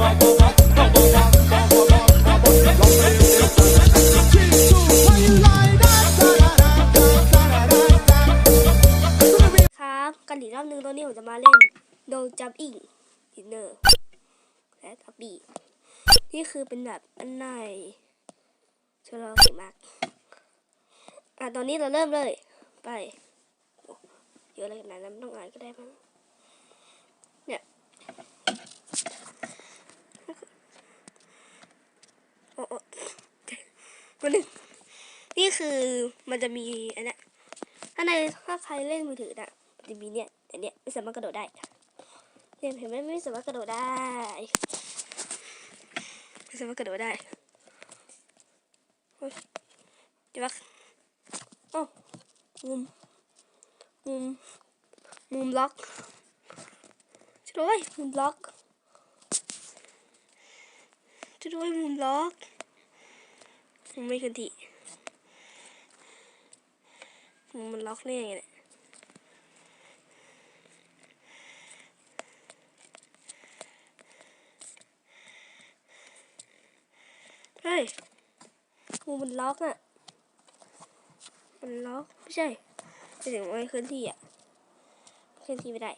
ครับกันอีกรอบนึงตอนนี้ผมจะมาเล่นโดจัมอิงดินเนอร์และทับบีนี่คือเป็นแบบอันในชื่อเราเก่งมากอะตอนนี้เราเริ่มเลย ไปเยอะอะไรขนาดนั้นไม่ต้องอ่านก็ได้มั้งเนี่ยโอ้โอ้ มันหนึ่งนี่คือมันจะมีอันนี้ถ้าในถ้าใครเล่นมือถือน่ะมันจะมีเนี่ยแต่เนี่ยไม่สามารถกระโดดได้เนี่ยเห็นไหมไม่สามารถกระโดดได้ไม่สามารถกระโดดได้เฮ้ยเดี๋ยววะโอ้มุมมุมมุมล็อกช่วยด้วยมุมล็อกช่วยด้วยมุมล็อก ยังไม่ขึ้นที่มันล็อกได้ยังไงเนี่ยเฮ้ยกูมันล็อกอะมันล็อกไม่ใช่ไม่ถึงไม่เคลื่อนที่อะเคลื่อนที่ไม่ได้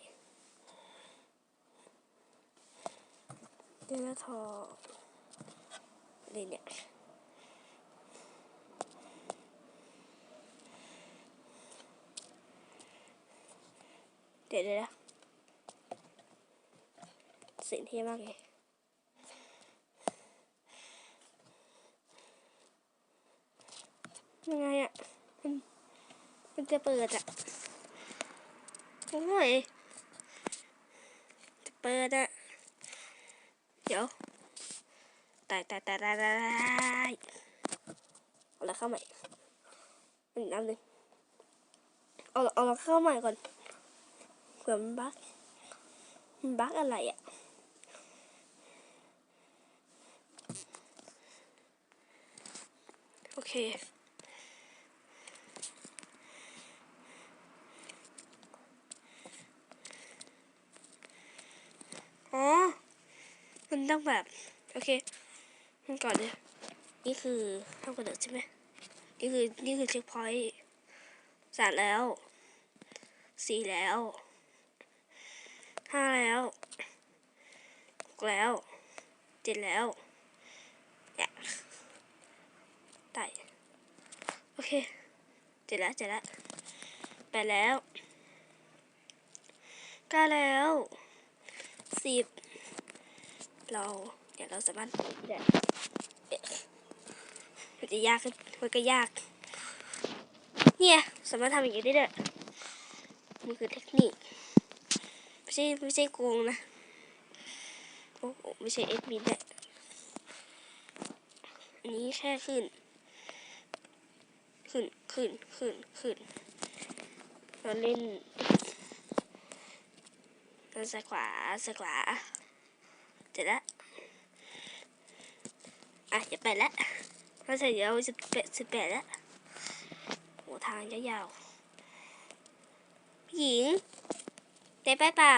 เดี๋ยวนะทออะไรเนี่ย เดี๋ยวเดี๋ยวนะสียงเท่มากเลยยังไงอะ มันมันจะเปิดอะโอ้ยจะเปิดอะ เดี๋ยวตายตายตายตายตายเอาละเข้าใหม่หนึ่งน้ำหนึ่งเอาเอาละเข้าใหม่ก่อน เผื่อมันบั๊กมันบั๊กอะไรอะโอเคอ๋อ มันต้องแบบ โอเคมันก่อนเลยนี่คือห้ามกระโดดใช่ไหมนี่คือ นี่คือเช็คพอยต์สามแล้ว สี่แล้ว ห้าแล้วหกแล้วเจ็ดแล้วเนี่ยตายโอเคเจ็ดแล้วเจ็ดแล้วแปดแล้วเก้าแล้วสิบเราเดี๋ยวเราสามารถเดี๋ยวเอ๊ะมันจะยากขึ้นมันก็ยาก เนี่ย สามารถทำอย่างนี้ได้ด้วยนี่คือเทคนิค ไม่ใช่ไม่ใช่โกงนะโอ้ไม่ใช่เอ็ดมินแหละอันนี้แค่ขึ้น ขึ้นขึ้นขึ้นขึ้นเราเล่นเราซ้ายขวาซ้ายขวาเสร็จแล้วอะอย่าไปแล้วเราเสร็จเดี๋ยวสิบแปดสิบแปดแล้วโหทางยาวๆหญิง ได้ไปเปล่า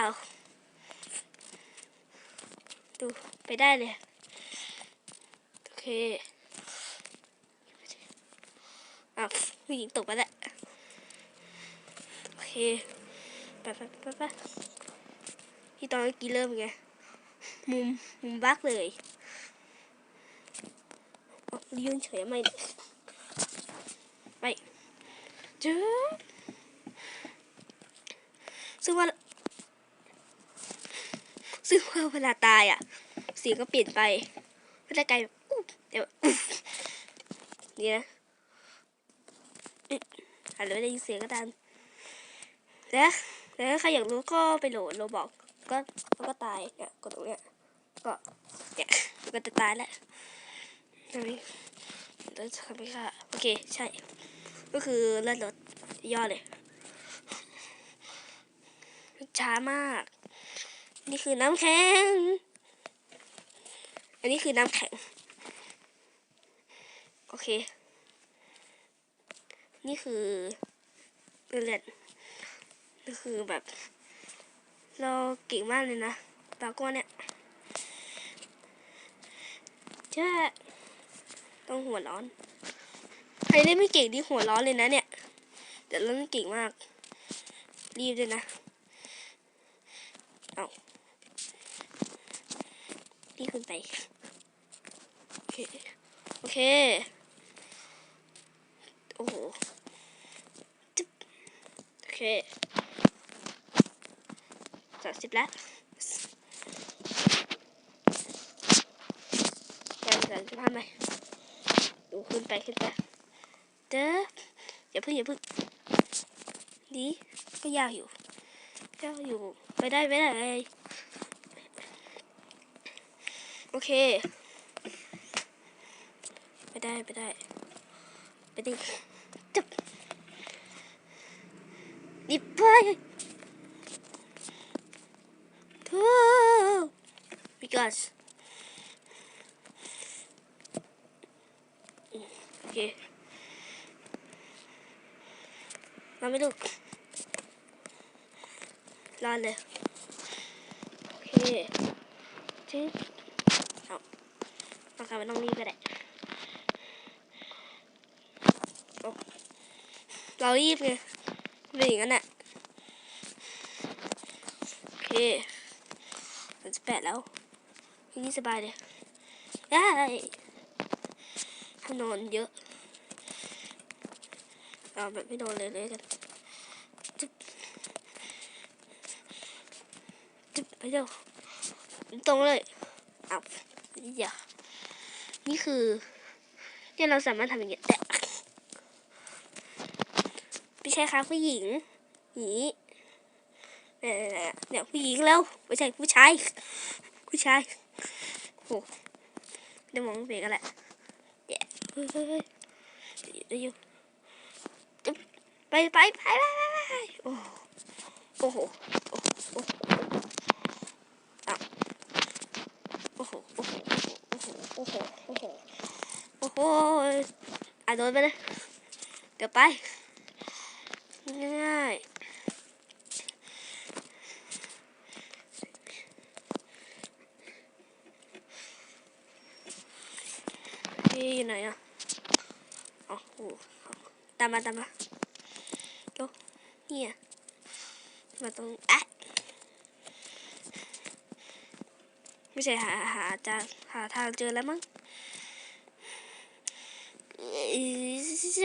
ดูไปได้เลย โอเคอะผู้หญิงตกไปแล้ว โอเค ไปไปไปไปที่ตอนเมื่อกี้เริ่มไง มุม มุมบักเลยอ๋อยืนเฉยไม่ไปจอซึ่ซึ่งว่า เวลาตายอะเสียงก็เปลี่ยนไปก็จะกลายแบบอุ๊บเดี๋ยวนี่นะอุ๊บอาจจะไม่ได้ยินเสียงก็ตามแล้วแล้วใครอยากรู้ก็ไปโหลดโรบอกก็แล้วก็ตายเนี่ยกดตรงเนี้ยก็เนี่ยมันก็จะตายแล้วนี้แล้วทำไมค่ะโอเคใช่ ก็คือเลื่อนรถย่อเลย ช้ามาก นี่คือน้ำแข็ง อันนี้คือน้ำแข็ง โอเค นี่คือเลือนนี่คือแบบ เราเก่งมากเลยนะปากก้อนเนี่ยใช่ต้องหัวร้อน ใครเล่นไม่เก่งนี่หัวร้อนเลยนะเนี่ย แต่เล่นเก่งมาก รีบด้วยนะ เอา รีบขึ้นไป โอเค โอเค โอ้โหจึ๊บโอเคสามสิบแล้วสามสามสิบห้าไหมดูขึ้นไปขึ้นไปเด้ออย่าเพึ่งอย่าเพึ่งดีก็ยากอยู่ยากอยู่ไปได้ไปได้ โอเค ไปได้ไปได้ ไปดิจับดิบไปทู because โอเคมาไม่ลูกรอดเลยโอเคจิ๊ บเอาเอากลับไปตรงนี้ก็ได้เรารีบไงเป็นอย่างนั้นแหละโอเคมันจะแปดแล้วทีนี้สบายเลยได้ถ้านอนเยอะเอาแบบไม่นอนเลยเลยกันจุ๊บจุ๊บไปเร็วตรงเลยเอา อย่านี่คือที่เราสามารถทำอย่างเงี้ยแต่ไม่ใช่ค่ะผู้หญิงหนีเนี่ยเนี่ยเนี่ยผู้หญิงแล้วไม่ใช่ผู้ชายผู้ชายโอ้ได้มองเบรกกันแหละเดี๋ยวเดี๋ยวอยู่ไปไปไปไปไปไปโอ้โอ้โหโอ้โหโอ้โหโอ้โห โอ้โหโอ้โห โอ้โห โอ้โหอะโดนไปเลย เดี๋ยวไป ง่ายๆพี่อยู่ไหนอะอ๋อโหตามมาตามมาโลเนี่ยมาตรงอะ ไม่ใช่หาหาจะหาทางเจอแล้วมั้งเอ้ย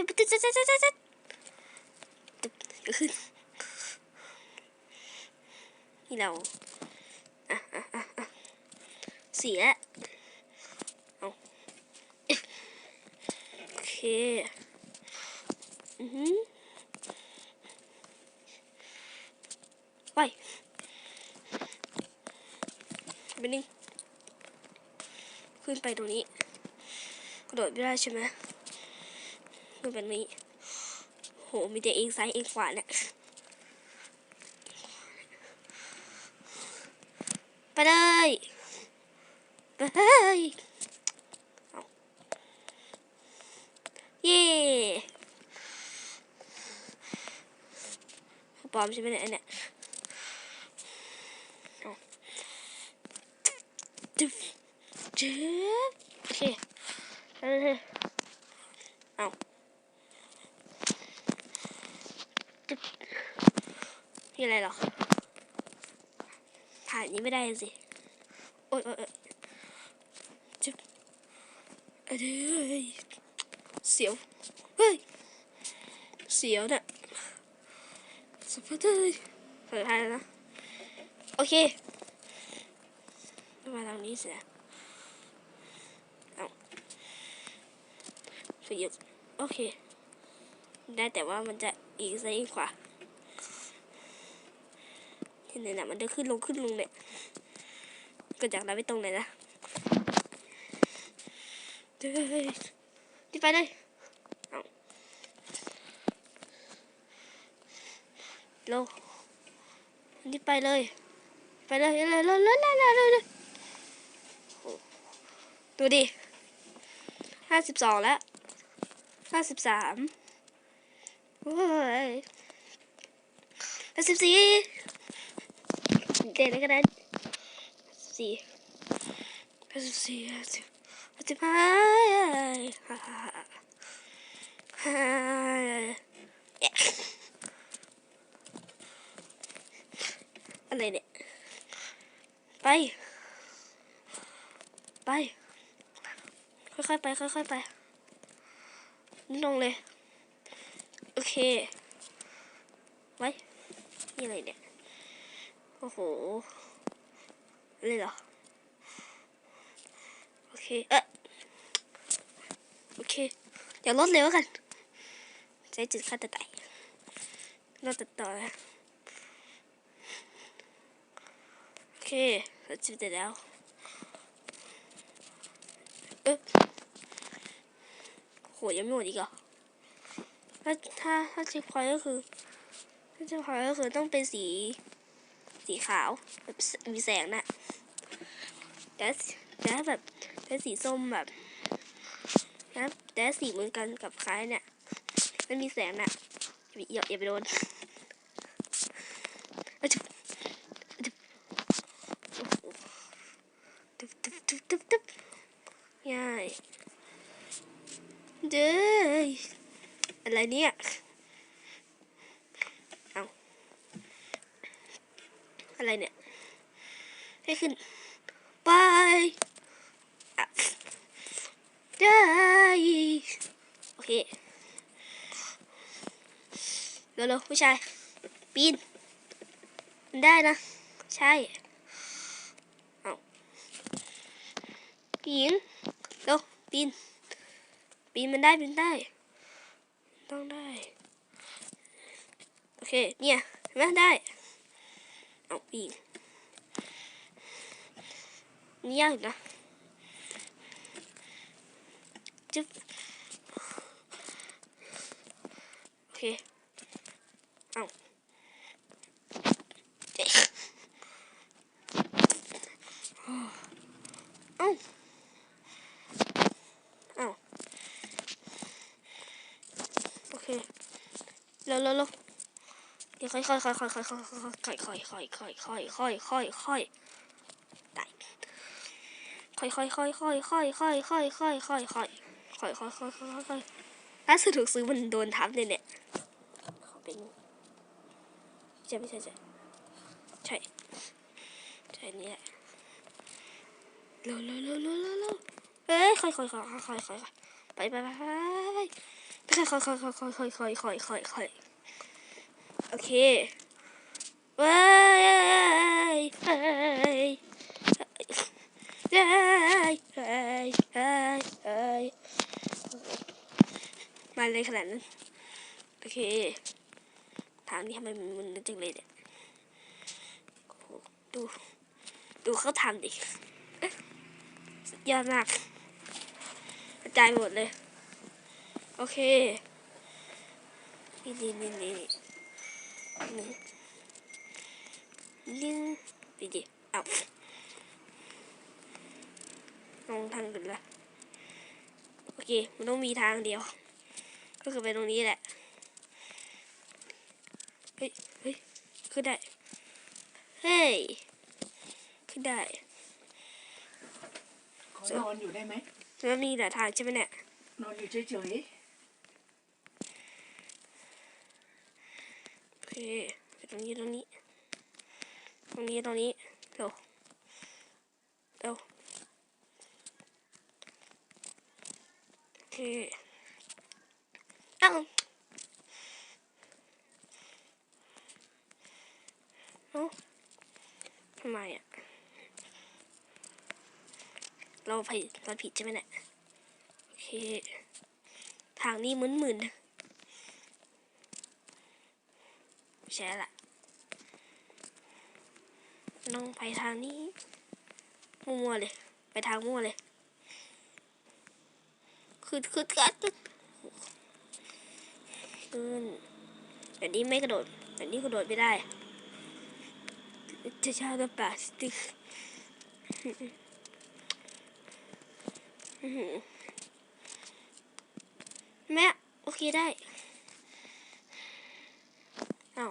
ตึ๊ดตึ๊ดตึ๊ดตึ๊ดตึ๊ดตึ๊ดขึ้นนี่เราเสียเอาโอเคอือหือไปไปนิ่ง ขึ้นไปตรงนี้ กระโดดไม่ได้ใช่ไหมขึ้นไปตรงนี้ โห มีแต่เองซ้ายเองขวาเนี่ย ไปเลย ไปเลยเย่ปลอมใช่ไหมเนี่ยเนี่ยจึ๊บจึ๊บ เลยเอามีอะไรหรอผ่านนี้ไม่ได้สิ โอ๊ยโอ๊ยจุ๊บเอ้ยเสียว เฮ้ย เสียวเนี่ยสุดยอดเลยเปิดท้ายแล้วนะ โอเค มาทางนี้เสียเอา ไปหยุดโอเค ได้แต่ว่ามันจะอีกซ้ายอีกขวาที่ไหนนะมันจะขึ้นลงขึ้นลงเนี่ยก็จากนั้นไปตรงไหนนะเฮ้ยที่ไปเลยเอาโลที่ไปเลย ไปเลยเลยเลยเลยเลยเลยดูดิห้าสิบสองแล้ว ห้าสิบสามโอ้ยห้าสิบสี่เด็กแล้วก็ได้สี่ห้าสิบสี่ห้าสิบจะไปฮ่าฮ่าฮ่าฮ่าเอ๊ะไรเนี่ย ไป ไป ค่อยๆไป ค่อยๆไป ลงเลย โอเค ไว้นี่อะไรเนี่ย โอ้โหอะไรเหรอ โอเค เอะโอเค เดี๋ยวลดเร็วกัน ใช้จุดค่าตัวตายลดตัดต่อนะโอเคเราจุดเสร็จแล้วเอ๊ะ หยังไม่หมดอีกเหรอถ้าถ้าถ้าเช็คพอยก็คือถ้าเช็คพอยก็คือต้องเป็นสี สีขาวแบบมีแสงน่ะแต่แต่แบบแต่สีส้มแบบนะแต่สีเหมือนกันกับคล้ายเนี่ยมันมีแสงน่ะอย่าอย่าอย่าไปโดนอะจุ๊บอะจุ๊บโอ้โหตึ๊บตึ๊บตึ๊บตึ๊บตึ๊บง่ายเด้ยอะไรเนี่ยเอาอะไรเนี่ย ให้ ขึ้น ไปได้โอเคเร็วๆผู้ชาย ปีนมันได้นะ ใช่เอาปีนเร็วปีน ปีนมันได้ปีนได้ ต้องได้ โอเค เนี่ยเห็นไหมได้ เอาปีน นี่ยากนะจึ๊บโอเคเอาเอ๊ะเอาเอาโอเคเร็วเร็วเร็วเดี๋ยวค่อยค่อยค่อยค่อยค่อยค่อยค่อยค่อยค่อยค่อยค่อยค่อยค่อย ค่อยค่อยค่อยค่อยค่อยค่อยค่อยค่อยค่อยค่อยค่อยค่อยค่อยค่อยค่อยค่อยถ้าสะดวกซื้อมันโดนทับเลยเนี่ยขอเป็นใช่ไม่ใช่ใช่ใช่ใช่นี่แหละเร็วเร็วเร็วเร็วเร็วเร็วเอ้ยค่อยค่อยค่อยค่อยค่อยไปไปไปไปค่อยค่อยค่อยค่อยค่อยค่อยค่อยค่อยค่อยค่อยโอเคเว้ยเฮ้ย เฮ้ยเฮ้ยเฮ้ยเฮ้ย มาเลยขนาดนั้น โอเค ทางนี้ทำไมมันจังเลยเนี่ยดู ดูเขาทำดิสุดยอดมากกระจายหมดเลย โอเค นี่นี่นี่นี่นี่นี่ไปดิเอา ลงทางอื่นละโอเค มันต้องมีทางเดียว ก็คือไปตรงนี้แหละ เฮ้ย เฮ้ย ขึ้นได้ เฮ้ย ขึ้นได้ขอนอนอยู่ได้ไหมแล้วมีแต่ทางใช่ไหมเนี่ย นอนอยู่เฉยโอเคไปตรงนี้ตรงนี้ ตรงนี้ตรงนี้เร็ว เร็ว โอเคเอาเอ้าทำไมอะ เราผิดเราผิดใช่ไหมเนี่ย โอเค ทางนี้มึนๆใช่ละต้องไปทางนี้ มั่วๆเลย ไปทางมั่วเลย ขึ้นขึ้นกันขึ้นแต่นี้ไม่กระโดดแต่นี้กระโดดไม่ได้จะชากับปากสติ๊กแม่โอเคได้เอา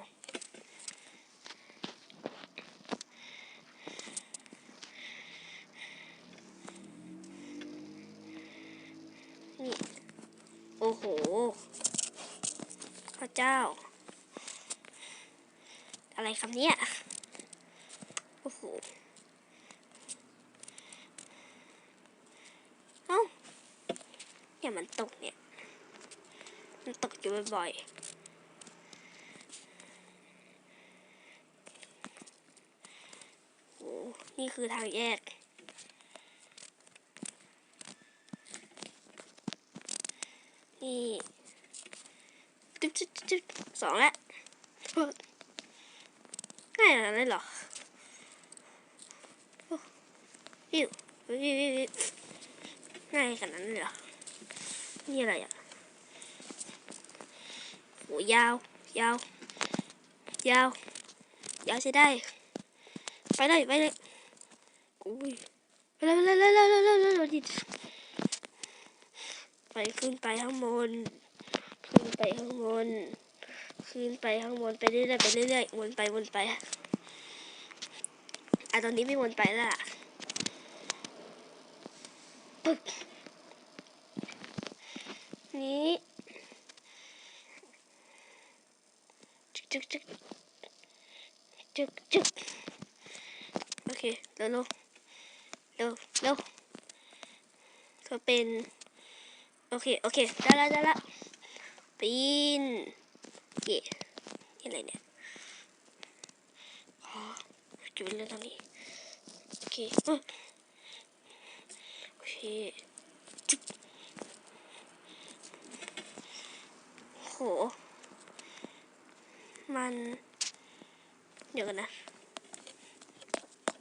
โอ้โหพระเจ้า อะไรคำเนี้ยโอ้โหเอ้าเนี่ยมันตกเนี่ย มันตกอยู่บ่อยๆโอ้นี่คือทางแยกนี่จุ๊บจุ๊บจุ๊บสองแล้ว นาดนั้นหรอโอ้วิววิววิววิวง่ายขนาดนั้นเหรอ นี่อะไรอะโหยาว ยาว ยาว ยาวใช้ได้ ไปเลย ไปเลยอุ้ยไปเลยไปเลยไปเลยไปเลยไปเลยไปเลยไปขึ้นไปข้างบน ขึ้นไปข้างบน ขึ้นไปข้างบนไปเรื่อยๆไปเรื่อยๆวนไปวนไป อะตอนนี้ไม่วนไปแล้วล่ะปึ๊กนี้จึกจึกจึกจึกจึกโอเคเร็วเร็วเร็วเร็วเธอเป็นโอเค โอเค ได้ละได้ละปีนเย่นี่อะไรเนี่ย จุดเรื่องตรงนี้โอเคโอเคจุ๊บโห มัน เดี๋ยวกันนะ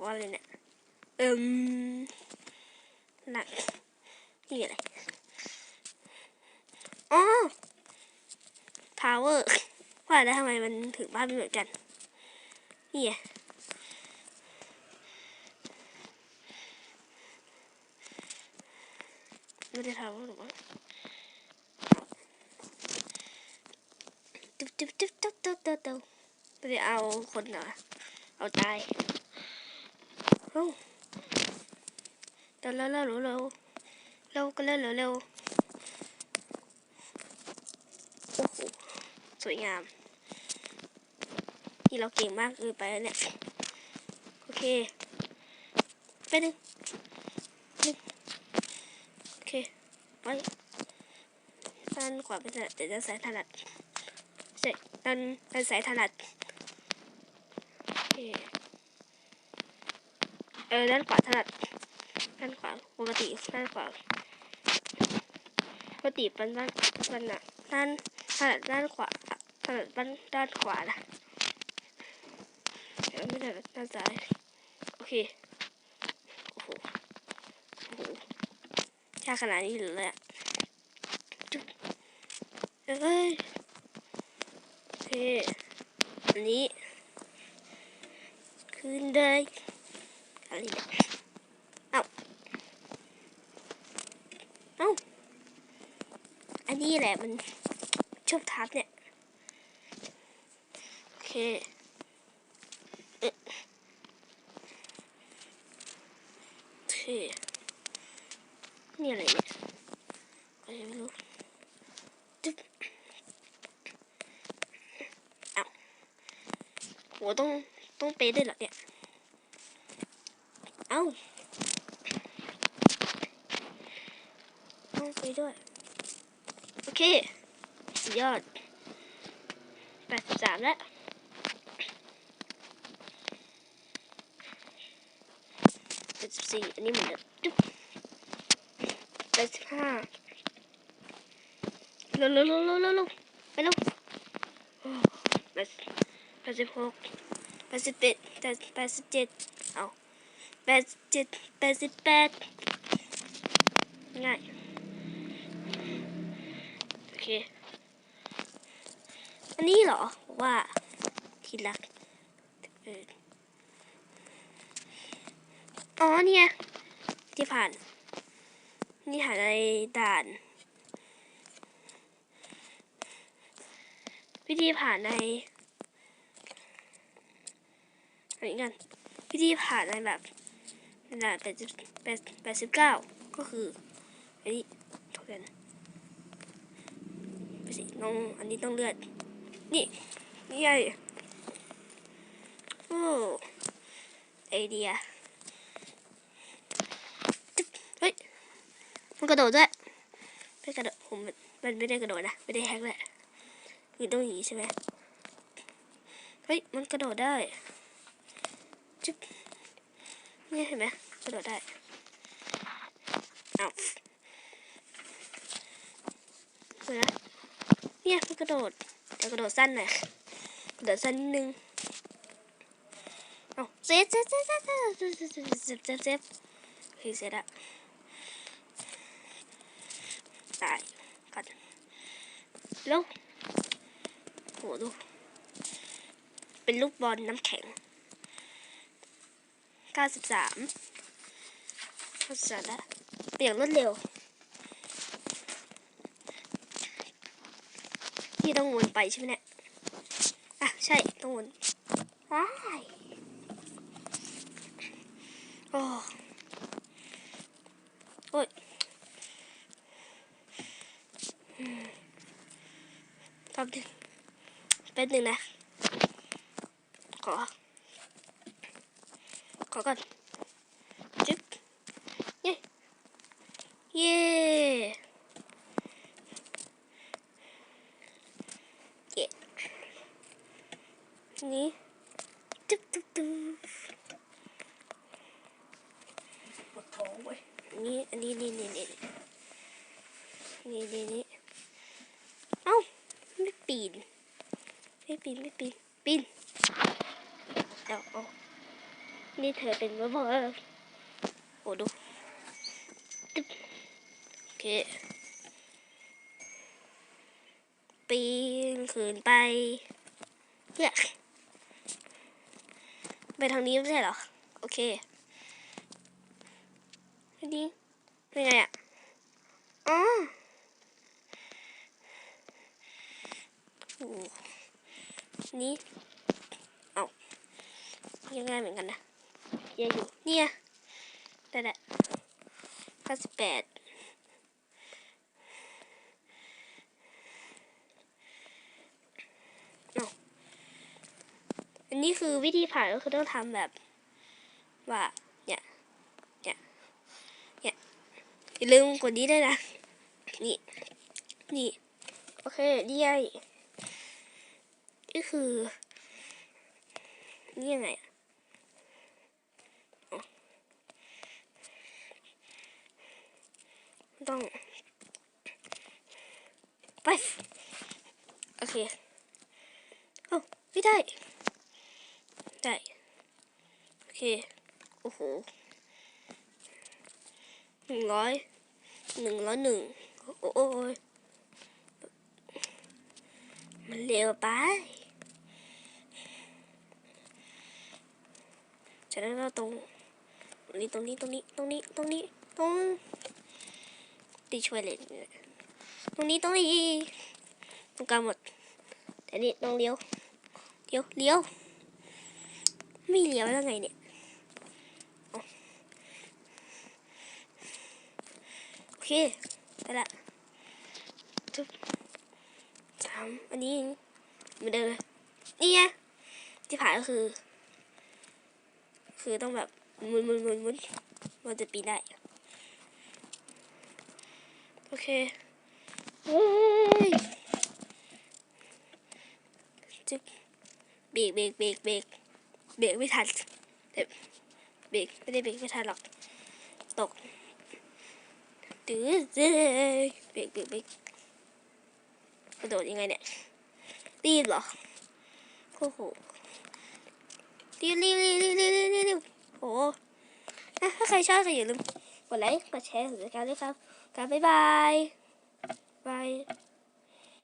ว่าอะไรเนี่ยเอิมหนักนี่อะไรอ๋อทาวเวอร์ว่าแล้วทำไมมันถึงบ้านไม่เหมือนกันนี่ ไม่ได้ทาวเวอร์หรอมั้งตุ๊บตุ๊บตุ๊บตุ๊บตุ๊บตุ๊บตุ๊บไม่ได้เอาคนเหรอเอาตายเอ้าเร็วเร็วเร็วเร็วเร็วก็เร็วเร็วเร็วโอ้โหสวยงามนี่เราเก่งมากเลยไปแล้วเนี่ย โอเคไปหนึ่งหนึ่งโอเค ไปด้านขวาเป็นถนัดเดี๋ยวจะสายถนัดใช่ด้านด้านสายถนัดโอเคเออด้านขวาถนัดด้านขวาปกติด้านขวาปกติเป็นด้านเป็นอะด้านถนัดด้านขวาถนัดด้านด้านขวานะไม่ถนัดด้านซ้ายโอเคโอ้โหโอ้โห ยากขนาดนี้เลยอะเอ้ยโอเคอันนี้ขึ้นเลยอะไรเนี่ยเอ้าเอ้าอันนี้แหละมันชอบทับเนี่ยโอเคเอ๊ะโอเค นี่อะไรเนี่ยอะไรไม่รู้จึ๊บเอ้า โหต้องต้องเปด้วยเหรอเนี่ย เอ้า ต้องเปด้วย โอเค สุดยอดแปดสิบสามแล้วแปดสิบสี่อันนี้เหมือนเดิมจุ๊บแปดสิบห้าเร็วเร็วเร็วเร็วเร็วไปเร็วแปดแปดสิบหก แปดสิบเจ็ดแปดแปดสิบเจ็ดเอาแปดสิบเจ็ดแปดสิบแปดง่ายโอเค อันนี้เหรอว่าที่รักอออ๋อเนี่ยที่ผ่าน นี่หาในด่าน วิธีผ่านใน อะไรกันวิธีผ่านในแบบด่านแปดสิบแปดแปดสิบเก้าก็คืออันนี้ถูกกันไปสิน้องอันนี้ต้องเลือด นี่นี่ไงโอ้ไอเดียจึ๊บเฮ้ยมันกระโดดด้วยไม่กระโดดผมมันไม่ได้กระโดดนะไม่ได้แฮกเลยคือต้องอย่างนี้ใช่ไหมเฮ้ยมันกระโดดได้ จึ๊นี่เห็นไหมกระโดดได้เอาเห็นไหมเนี่ยมันกระโดดแต่กระโดดสั้นหน่อยกระโดดสั้นนิดนึงเอาเซฟเซฟเซฟเซฟเซฟเซฟเซฟเฮ้ยเสร็จละตายกัดลงโหดูเป็นลูกบอลน้ำแข็ง 93เข้าใจแล้วเปลี่ยนรวดเร็ว ที่ต้องวนไปใช่ไหมเนี่ย อะ ใช่ ต้องวนว้ายโอ้โอ้ยอืมแป๊บนึงแป๊บนึงนะ ขอ con. Chức Yeah Yeah. Yeah. Nhí. Chức chức chức Một thổ vậy Nhí, nhí, nhí, nhí, nhí. Nhí, nhí, nhí. Không Biết pin. Biết pin, biết pin. Pin. นี่เธอเป็นบ้าบอโอ้ดูตึ๊บโอเคปีนขืนไปเนี่ยไปทางนี้ไม่ใช่เหรอ โอเคอันนี้เป็นไงอะอ๋อโอนี่ เอายังไงเหมือนกันนะ เยอะอยู่เนี่ยได้แหละห้าสิบแปดอาอันนี้คือวิธีผ่านก็คือต้องทำแบบว่าเนี่ยเนี่ยเนี่ยอย่าลืมกดนี้ด้วยนะ นี่ นี่ โอเคนี่ไงนี่คือ นี่ยังไงอะอ๋อต้อง ไปโอเคเอ้ไม่ได้ ได้ โอเค โอ้โหหนึ่งร้อยหนึ่งร้อยหนึ่งโอ้ยมันเร็วไปจากนั้นเราตรงตรงนี้ตรงนี้ตรงนี้ตรงนี้ตรงนี้ตรงตีช่วยเลย ตรงนี้ตรงนี้ตรงกลางหมด แต่นี่ต้องเลี้ยว เลี้ยว เลี้ยว ไม่เลี้ยวแล้วไงเนี่ยเอโอเค ไปละจุ๊บสามอันนี้เหมือนเดิมเลยนี่ไงที่ผ่านก็คือ คือต้องแบบหมุนมุนมุนมุนมันจะปีนได้ โอเค จึ๊บเบรกเบรกเบรกเบรกเบรกไม่ทันเบรกไม่ได้เบรกไม่ทันหรอกตกตื้อเบรกเบรกเบรกกระโดดยังไงเนี่ยตีนหรอโอ้โหรีบรีบรีบรีบรีบรีบโอ้ถ้าใครชอบก็อย่าลืมกดไลค์กดแชร์สุดการด้วยครับครับบ๊ายบาย 拜。